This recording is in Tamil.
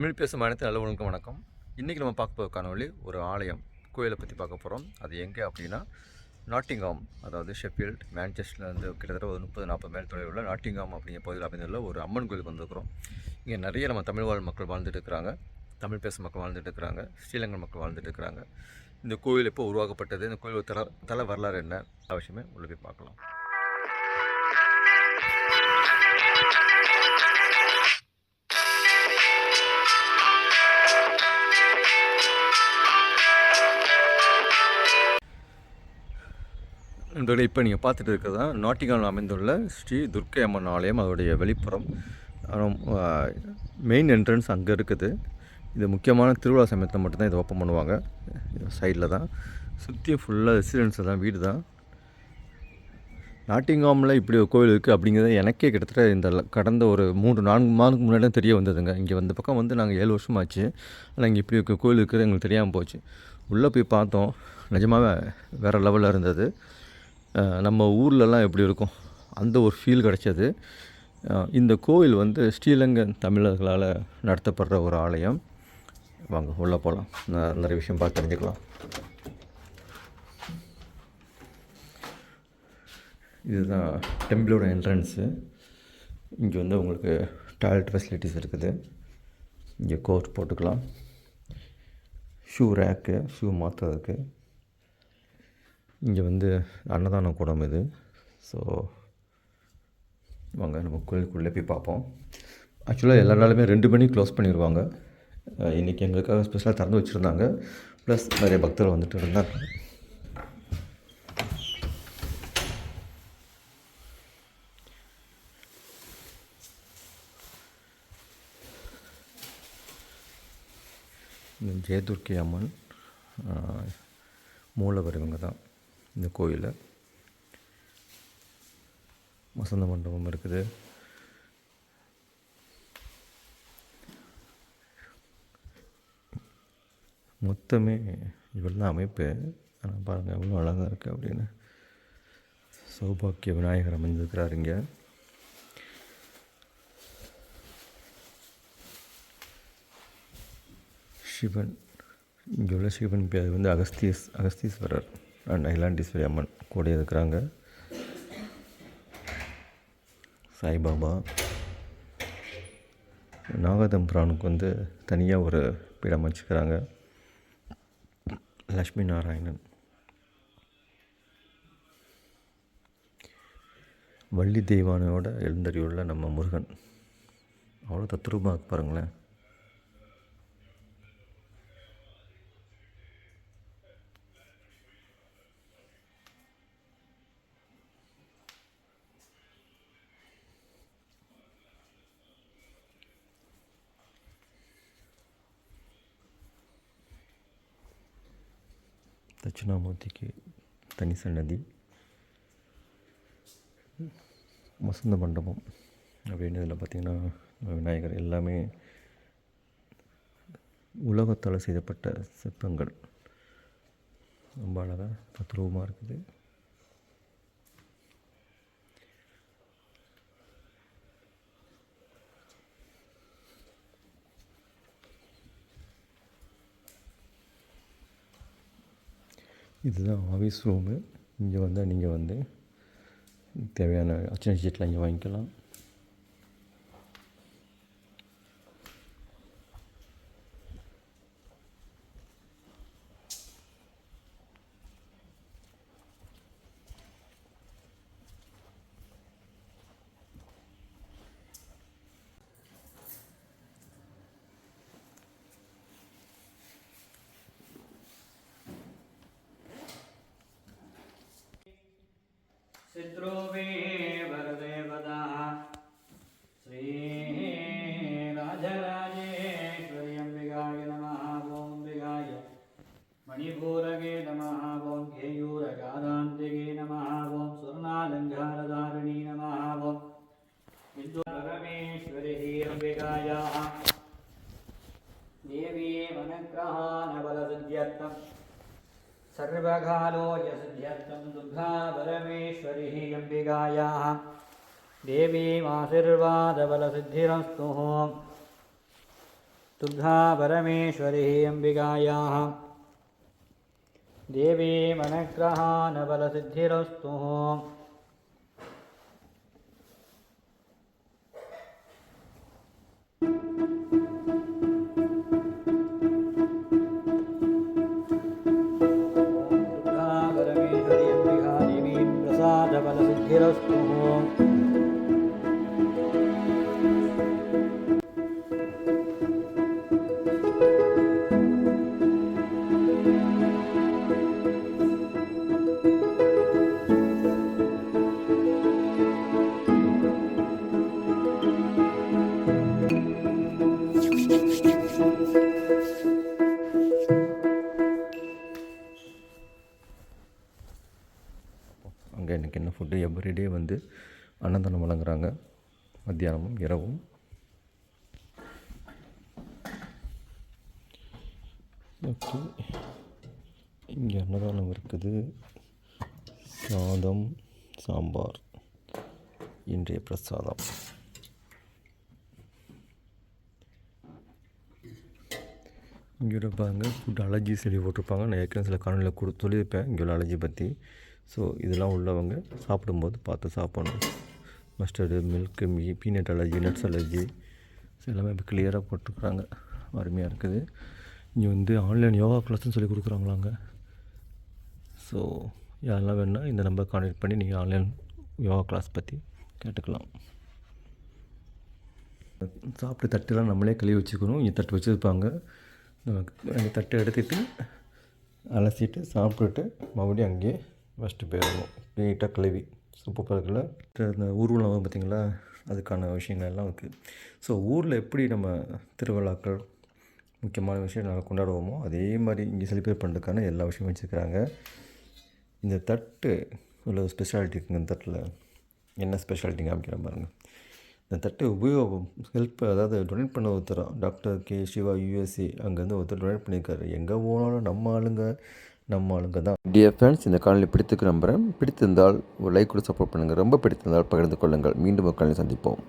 தமிழ் பேசும் அனைத்து நல்லவர்களுக்கும் வணக்கம். இன்றைக்கி நம்ம பார்க்க போகிற காணொலி ஒரு ஆலயம் கோயிலை பற்றி பார்க்க போகிறோம் அது எங்கே அப்படின்னா நாட்டிங்காம் அதாவது ஷெஃபீல்ட் மேன்செஸ்டர்லேருந்து கிட்டத்தட்ட ஒரு முப்பது நாற்பது மேல் தொலைவில் உள்ள நாட்டிங்காம் அப்படிங்கிற பகுதியில் அமைந்துள்ள ஒரு அம்மன் கோயிலுக்கு வந்திருக்கிறோம். இங்கே நிறைய நம்ம தமிழ் வாழ் மக்கள் வாழ்ந்துட்டு இருக்கிறாங்க. தமிழ் பேசும் மக்கள் வாழ்ந்துட்டு இருக்கிறாங்க. ஸ்ரீலங்கன் மக்கள் வாழ்ந்துட்டு இருக்கிறாங்க. இந்த கோயில் எப்போ உருவாக்கப்பட்டது? இந்த கோயில் தல தலை வரலாறு என்ன? அவசியமே உள்ள போய் பார்க்கலாம். நண்பர்களே இப்போ நீங்கள் பார்த்துட்டு இருக்கிறது தான் அமைந்துள்ள ஸ்ரீ துர்க்கை அம்மன் ஆலயம் அதோடைய வெளிப்புறம். மெயின் என்ட்ரன்ஸ் அங்கே இருக்குது. இது முக்கியமான திருவிழா சமயத்தில் மட்டும்தான் இதை ஓப்பன் பண்ணுவாங்க. சைடில் தான். சுற்றி ஃபுல்லாக ரெசிடென்ஸ் தான் வீடு தான். நாட்டிங்காமில் இப்படி ஒரு கோவில் இருக்குது அப்படிங்கிறது எனக்கே கிட்டத்தட்ட இந்த கடந்த ஒரு மூன்று நான்கு மாதத்துக்கு முன்னாடி தான் தெரிய வந்ததுங்க. இங்கே வந்த பக்கம் வந்து நாங்கள் ஏழு வருஷமாச்சு. ஆனால் இங்கே இப்படி ஒரு கோவில் இருக்குது எங்களுக்கு தெரியாமல் போச்சு. உள்ளே போய் பார்த்தோம். நிஜமாகவே வேறு லெவலில் இருந்தது. நம்ம ஊர்லலாம் எப்படி இருக்கும்? அந்த ஒரு ஃபீல் கிடச்சது. இந்த கோவில் வந்து ஸ்ரீலங்கன் தமிழர்களால் நடத்தப்படுற ஒரு ஆலயம். வாங்க உள்ளே போகலாம். நிறைய விஷயம் பார்த்து தெரிஞ்சுக்கலாம். இதுதான் டெம்பிளோட என்ட்ரன்ஸு இங்கே வந்து உங்களுக்கு டாய்லெட் ஃபெசிலிட்டிஸ் இருக்குது. இங்கே கோட் போட்டுக்கலாம். ஷூ ரேக்கு ஷூ மாற்றுறதுக்கு இங்கே வந்து அன்னதான கூடம் இது. ஸோ வாங்க நம்ம கோயிலுக்குள்ளே போய் பார்ப்போம். ஆக்சுவலாக எல்லா நாளுமே ரெண்டு மணி க்ளோஸ் பண்ணிடுவாங்க இன்றைக்கி எங்களுக்காக ஸ்பெஷலாக திறந்து வச்சுருந்தாங்க. ப்ளஸ் நிறைய பக்தர்கள் வந்துட்டு இருந்தாங்க. இந்த ஜெயதுர்க்கி அம்மன் மூலவர் இவங்க தான் இந்த கோயிலில் வசந்த மண்டபம் இருக்குது. மொத்தமே இவ்வளோ அமைப்பு. ஆனால் பாருங்கள் எவ்வளோ அழகாக இருக்குது அப்படின்னு. சௌபாக்கிய விநாயகர் அமைந்திருக்கிறார் இங்கே. சிவன் இங்கே உள்ள சிவன் பேர் வந்து அகஸ்தீஸ் அகஸ்தீஸ்வரர். அண்ட் அகிலாண்டீஸ்வரி அம்மன் கூட இருக்கிறாங்க. சாய்பாபா. நாகதம்பிரானுக்கு வந்து தனியாக ஒரு பீடம் வச்சுக்கிறாங்க லக்ஷ்மி நாராயணன். வள்ளி தெய்வானையோட எழுந்தறிவுள்ள நம்ம முருகன். அவ்வளோ தத்ரூபமாக பாருங்களேன். தட்சிணாமூர்த்திக்கு தனி சன்னதி வசந்த மண்டபம் அப்படின்னு இதில் பார்த்திங்கன்னா விநாயகர் எல்லாமே உலகத்தால் செய்யப்பட்ட சிற்பங்கள் ரொம்ப அழகாக தத்ரூபமாக இருக்குது இதுதான் ஆஃபீஸ் ரூமு. இங்கே வந்தால் நீங்கள் வந்து தேவையான அர்ச்சனை ஷீட்லாம் இங்கே வாங்கிக்கலாம். सिद्रोवे वरदेवताः श्रीराजराजेश्वरि अम्बिकाय नमः ॐ अम्बिकाय मणिपूरगे नमः ॐ केयूरगादान्तिके नमः ॐ स्वर्णालङ्कारधारिणी नमः ॐ विद्वरमेश्वरि अम्बिकायाः देवी मनग्रहानबलसिद्ध्यर्थम् सर्वकालो यसिद्ध्यर्थं दुर्गा परमेश्वरिः अम्बिकायाः देवीमाशीर्वादबलसिद्धिरस्तुः दुग्धा परमेश्वरी अम्बिकायाः देवी ஃபுட்டு எவ்ரிடே வந்து அன்னதானம் வழங்குறாங்க. மத்தியானமும் இரவும். ஓகே. இங்கே அன்னதானம் இருக்குது. சாதம் சாம்பார் இன்றைய பிரசாதம். இங்கே இருப்பாங்க பாருங்க ஃபுட் அலர்ஜி சொல்லி போட்டிருப்பாங்க. நான் ஏற்கனவே சில காணொலியில் கொடுத்து சொல்லியிருப்பேன் இங்கே உள்ள அலர்ஜி பற்றி ஸோ இதெல்லாம் உள்ளவங்க சாப்பிடும்போது பார்த்து சாப்பிடணும். மஸ்டர்டு மில்க்கு மீ பீனட் அலர்ஜி நட்ஸ் அலர்ஜி எல்லாமே இப்போ கிளியராக போட்டுருக்குறாங்க அருமையாக இருக்குது. இங்கே வந்து ஆன்லைன் யோகா கிளாஸ்னு சொல்லி கொடுக்குறாங்களாங்க. ஸோ யாரெல்லாம் வேணுன்னா இந்த நம்பர் கான்டெக்ட் பண்ணி நீங்கள் ஆன்லைன் யோகா கிளாஸ் பற்றி கேட்டுக்கலாம். சாப்பிட்டு தட்டுலாம் நம்மளே கழுவி வச்சுக்கணும். இங்கே தட்டு வச்சுருப்பாங்க. நமக்கு அந்த தட்டை எடுத்துட்டு அலசிட்டு சாப்பிட்டுட்டு மறுபடியும் அங்கேயே ஃபஸ்ட்டு போயிடுவோம் நீட்டாக கழுவி. சூப்பர் பார்க்கில் இந்த ஊர்வலம் வரும் அதுக்கான விஷயங்கள் எல்லாம் இருக்குது ஸோ ஊரில் எப்படி நம்ம திருவிழாக்கள் முக்கியமான விஷயம் நாங்கள் கொண்டாடுவோமோ அதே மாதிரி இங்கே செலிப்ரேட் பண்ணுறதுக்கான எல்லா விஷயமும் வச்சுருக்கிறாங்க. இந்த தட்டு உள்ள ஸ்பெஷாலிட்டி இருக்குங்க இந்த தட்டில். என்ன ஸ்பெஷாலிட்டிங்க அப்படிங்கிற பாருங்க. இந்த தட்டு உபயோகம் ஹெல்ப் அதாவது டொனேட் பண்ண ஒருத்தர் டாக்டர் கே சிவா யூஎஸ்சி அங்கேருந்து ஒருத்தர் டொனேட் பண்ணியிருக்காரு. எங்கே போனாலும் நம்ம ஆளுங்க நம்ம ஆளுங்க தான் டியர் ஃப்ரெண்ட்ஸ் இந்த காணொலி பிடித்துக்கு நம்புகிறேன் பிடித்திருந்தால் ஒரு லைக் கூட சப்போர்ட் பண்ணுங்கள் ரொம்ப பிடித்திருந்தால் பகிர்ந்து கொள்ளுங்கள். மீண்டும் ஒரு காணொலி சந்திப்போம்.